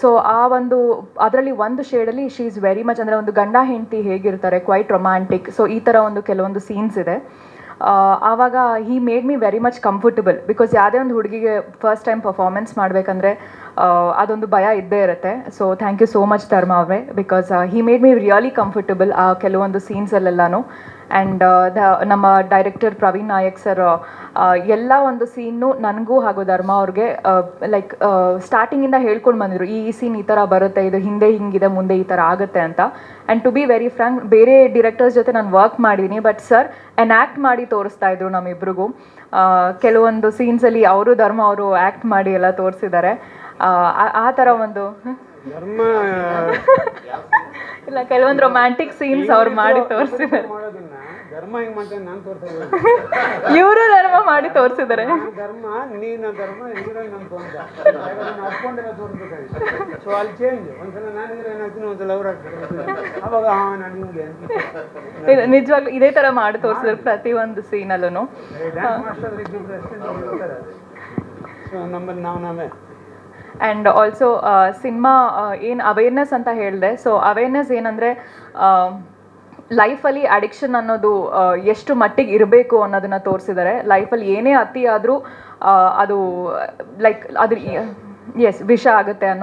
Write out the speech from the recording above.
So ಆ ಒಂದು, ಅದರಲ್ಲಿ ಒಂದು ಶೇಡಲ್ಲಿ ಶಿ ಈಸ್ ವೆರಿ ಮಚ್ ಅಂದರೆ ಒಂದು ಗಂಡ ಹೆಂಡತಿ ಹೇಗಿರ್ತಾರೆ ಕ್ವೈಟ್ ರೊಮ್ಯಾಂಟಿಕ್ ಸೊ ಈ ಥರ ಒಂದು ಕೆಲವೊಂದು ಸೀನ್ಸ್ ಇದೆ. ಆವಾಗ he made me very much comfortable because ಯಾವುದೇ ಒಂದು ಹುಡುಗಿಗೆ ಫಸ್ಟ್ ಟೈಮ್ ಪರ್ಫಾರ್ಮೆನ್ಸ್ ಮಾಡಬೇಕಂದ್ರೆ ಅದೊಂದು ಭಯ ಇದ್ದೇ ಇರುತ್ತೆ. So thank you so much Dharma ಅವರೇ because he made me really comfortable ಆ ಕೆಲವೊಂದು ಸೀನ್ಸಲ್ಲೆಲ್ಲನೂ ಆ್ಯಂಡ್ ದ ನಮ್ಮ ಡೈರೆಕ್ಟರ್ ಪ್ರವೀಣ್ ನಾಯಕ್ ಸರ್ ಎಲ್ಲ ಒಂದು ಸೀನು ನನಗೂ ಹಾಗೂ ಧರ್ಮ ಅವ್ರಿಗೆ ಲೈಕ್ ಸ್ಟಾರ್ಟಿಂಗಿಂದ ಹೇಳ್ಕೊಂಡು ಬಂದಿದ್ರು ಈ ಸೀನ್ ಈ ಥರ ಬರುತ್ತೆ ಇದು ಹಿಂದೆ ಹಿಂಗಿದೆ ಮುಂದೆ ಈ ಥರ ಆಗುತ್ತೆ ಅಂತ. And to be very frank ಬೇರೆ ಡಿರೆಕ್ಟರ್ಸ್ ಜೊತೆ ನಾನು ವರ್ಕ್ ಮಾಡಿದ್ದೀನಿ ಬಟ್ ಸರ್ ಎನ್ಯಾಕ್ಟ್ ಮಾಡಿ ತೋರಿಸ್ತಾ ಇದ್ರು ನಮ್ಮಿಬ್ರಿಗೂ. ಆ, ಕೆಲವೊಂದು ಸೀನ್ಸಲ್ಲಿ ಅವರು ಧರ್ಮ ಅವರು ಆ್ಯಕ್ಟ್ ಮಾಡಿ ಎಲ್ಲ ತೋರಿಸಿದ್ದಾರೆ ಆ ಥರ ಒಂದು ಧರ್ಮ ಇಲ್ಲ ಕೆಲವೊಂದು ರೊಮ್ಯಾಂಟಿಕ್ ಸೀನ್ಸ್ ಅವ್ರು ಮಾಡಿ ತೋರಿಸಿದ್ದಾರೆ. ಧರ್ಮ ಹೆಂಗ್ ಮಾಡ್ತೇನೆ ನಾನು ತೋರಿಸೋದು ಇವರು ಧರ್ಮ ಮಾಡಿ ತೋರಿಸಿದ್ದಾರೆ. ಧರ್ಮ ನೀನು ಧರ್ಮ ಅನ್ಕೊಂಡ ನಾನು ಅರ್ಕೊಂಡಿರೋ ತೋರಿಸ್ಬೇಕಾಗಿತ್ತು. ಸೊ ಅಲ್ಲಿ ಚೇಂಜ್ ಒಂದ್ಸಲ ನಾನು ಹೀರೋಯಿನ್ ಆಗ್ತೀನಿ? ಒಂದ್ಸಲ ಅವ್ರು ಆಗ್ತಾರೆ. ಅವಾಗ ಹಾ ನಾನು ಹಿಂಗೆ ನಿಜವಾಗ್ಲೂ ಇದೇ ತರ ಮಾಡಿ ತೋರಿಸಿದ್ರು ಪ್ರತಿಯೊಂದು ಸೀನಲ್ಲೂ ಡ್ಯಾನ್ಸ್ ಮಾಸ್ಟರ್ ಸೊ ನಮ್ಮಲ್ಲಿ ನಾವು ನಾವೇ. ಆ್ಯಂಡ್ ಆಲ್ಸೋ ಸಿನಿಮಾ ಏನು ಅವೇರ್ನೆಸ್ ಅಂತ ಹೇಳಿದೆ. ಸೊ ಅವೇರ್ನೆಸ್ ಏನಂದರೆ ಲೈಫಲ್ಲಿ ಅಡಿಕ್ಷನ್ ಅನ್ನೋದು ಎಷ್ಟು ಮಟ್ಟಿಗೆ ಇರಬೇಕು ಅನ್ನೋದನ್ನು ತೋರಿಸಿದ್ದಾರೆ ಲೈಫಲ್ಲಿ ಏನೇ ಅತಿ ಆದರೂ ಅದು ಲೈಕ್ ಅದು ಎಸ್ ವಿಷ ಆಗುತ್ತೆ ಅನ್ನೋ